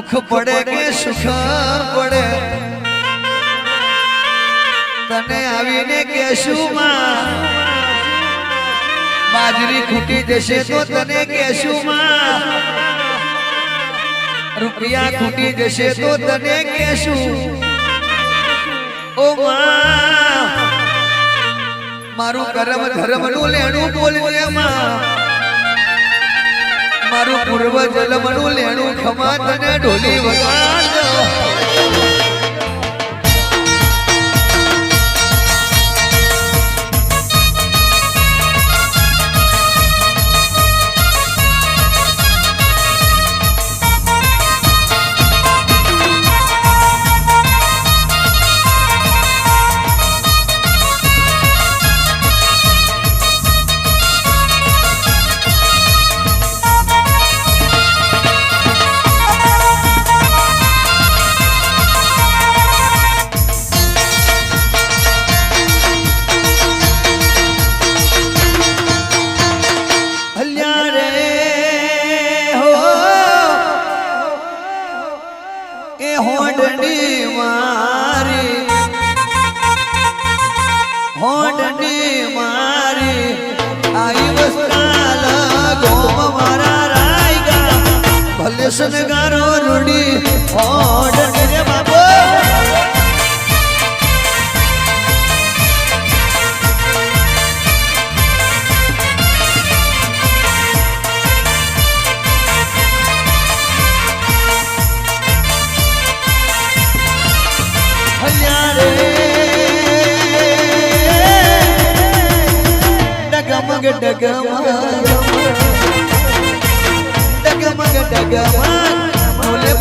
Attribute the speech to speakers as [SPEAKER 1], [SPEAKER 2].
[SPEAKER 1] પડે કે સુખ પડે? તને આવીને કેશું માં. બાજરી ખૂટી જશે તો તને કેશું માં. રૂપિયા ખૂટી જશે તો તને કેશું ઓ માં. મારું કરમ ધર્મનું લેણું બોલજે માં. મારું પૂર્વ જન્મનું લેણું ખમા તને ઢોલી વગાડ. એ હોડની મારી હોડની મારી આઈ વસ્તાલ ગોમ મારા રાયગા ભલે સનગારો રૂડી હોડની डगमग डगमग डगमग डगमग भोले